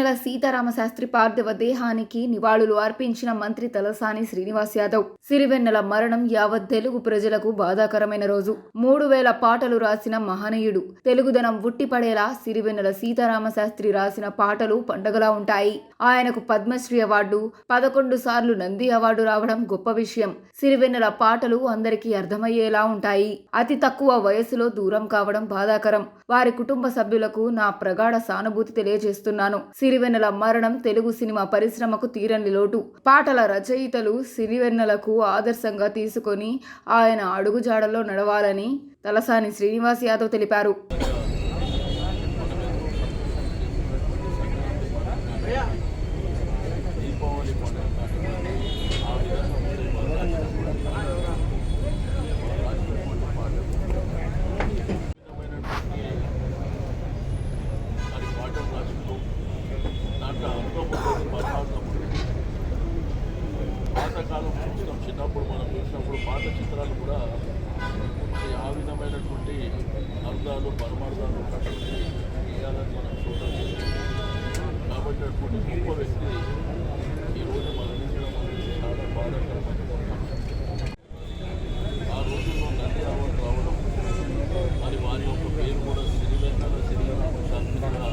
నెల సీతారామశాస్త్రి పార్థివ దేహానికి నివాళులు అర్పించిన మంత్రి తలసాని శ్రీనివాస్ యాదవ్. సిరివెన్నెల మరణం యావత్ తెలుగు ప్రజలకు బాధాకరమైన రోజు. మూడు వేల పాటలు రాసిన మహనీయుడు. తెలుగుదనం ఉట్టిపడేలా సిరివెన్నెల సీతారామశాస్త్రి రాసిన పాటలు పండగలా ఉంటాయి. ఆయనకు పద్మశ్రీ అవార్డు పదకొండు సార్లు నంది అవార్డు రావడం గొప్ప విషయం. సిరివెన్నెల పాటలు అందరికీ అర్థమయ్యేలా ఉంటాయి. అతి తక్కువ వయసులో దూరం కావడం బాధాకరం. వారి కుటుంబ సభ్యులకు నా ప్రగాఢ సానుభూతి తెలియజేస్తున్నాను. సిరివెన్నెల మరణం తెలుగు సినిమా పరిశ్రమకు తీరని లోటు. పాటల రచయితలు సిరివెన్నెలకు ఆదర్శంగా తీసుకొని ఆయన అడుగుజాడల్లో నడవాలని తలసాని శ్రీనివాస్ యాదవ్ తెలిపారు దీపావళి పండుగ కానివ్వండి, ఆ విధంగా ఉండే వాళ్ళు రాసినటువంటి పాటలు విధమైనటువంటి అది పాటలు రాసుకుంటూ దాంట్లో అర్థం ఉంటుంది పరమార్థం ఉంటుంది పాతకాలం చూస్తాం చిన్నప్పుడు మనం చూసినప్పుడు పాత చిత్రాలు కూడా ఆ విధమైనటువంటి అర్థాలు పరమార్థాలు ఉన్నటువంటి చేయాలని మనం చూడాలి కాబట్టి అటువంటి గొప్ప వ్యక్తి ఈరోజు మరణించడం అనేది చాలా బాధాకరమైన అంశం. ఆ రోజుల్లో నంది అవార్డు రావడం మరి వారి యొక్క పేరు కూడా సిరివెన్నెల సిరిరామ శాస్త్రిగా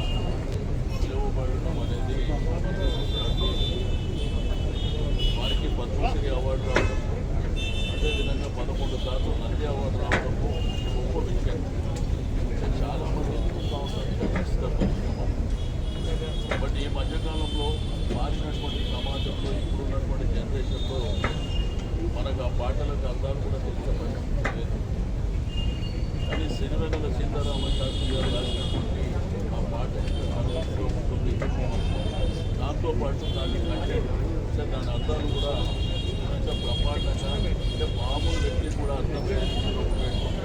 పిలువబడడం అనేది మనం చూసినట్టు వారికి పద్మశ్రీ అవార్డు రావడం అదేవిధంగా పదకొండు సార్లు రావడము గొప్ప విషయం చాలామంది చూస్తూ ఉంటారు బట్ ఈ మధ్యకాలంలో మారినటువంటి సమాజంలో ఇప్పుడున్నటువంటి జనరేషన్లో మనకు ఆ పాటలకు అర్థాలు కూడా తెలిసే పరిస్థితి లేదు. కానీ సిరివెన్నెల సీతారామ శాస్త్రి గారు రాసినటువంటి ఆ పాట ఉంటుంది దాంతో పాటు దాన్ని కంటెంట్ దాని అర్థాలు కూడా ఎంత బ్రహ్మాండంగా అంటే మామూలు వ్యక్తి కూడా అర్థం చేసుకుంటూ ఉండేటువంటి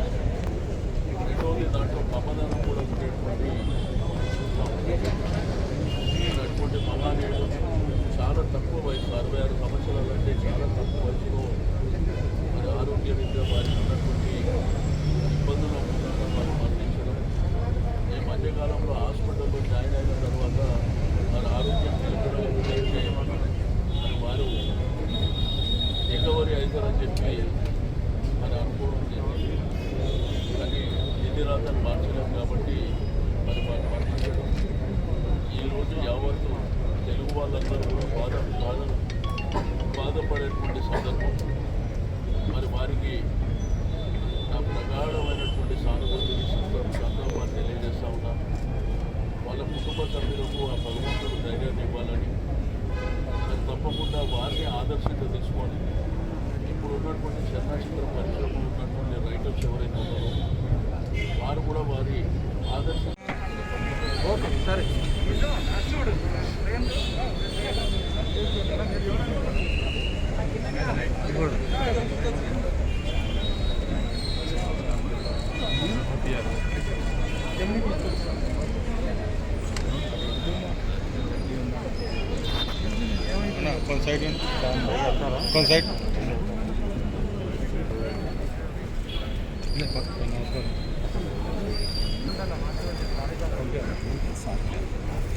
రెండవది దాంట్లో పమదనం కూడా ఉండేటువంటి అటువంటి మహానీయుడు చాలా తక్కువ వయసు అరవై ఆరు సంవత్సరాలు అంటే చాలా తక్కువ వయసులో మరి ఆరోగ్యరీత్యా వారికి ఉన్నటువంటి ఇబ్బందులు ఉండడం వారు మరణించడం ఈ మధ్యకాలంలో హాస్పిటల్లో జాయిన్ అయిన తర్వాత వారి ఆరోగ్యం నిలబడలేదంటే మరి వారు రికవరీ అవుతారని చెప్పి మరి అనుకోవడం జరిగింది. కానీ ఎన్ని రాతను మార్చలేం కాబట్టి మరి వారు మరణించడం ఈరోజు యావత్తు తెలుగు వాళ్ళందరూ కూడా బాధ బాధ బాధపడేటువంటి సందర్భం. మరి వారికి నా ప్రగాఢమైనటువంటి సానుభూతిని సందర్భాన్ని తెలియజేస్తా ఉన్నా. వాళ్ళ కుటుంబ సభ్యులకు ఆ భగవంతుడు ధైర్యాన్ని ఇవ్వాలని. తప్పకుండా వారిని ఆదర్శంగా తీసుకొని ఇప్పుడు ఉన్నటువంటి చలనచిత్ర పరిశ్రమలో ఉన్నటువంటి రైటర్స్ ఎవరైనా ఉన్నారో వారు కూడా వారి ఆదర్శ ఓకే సరే కొంచెం సైడ్ కొంచెం సైడ్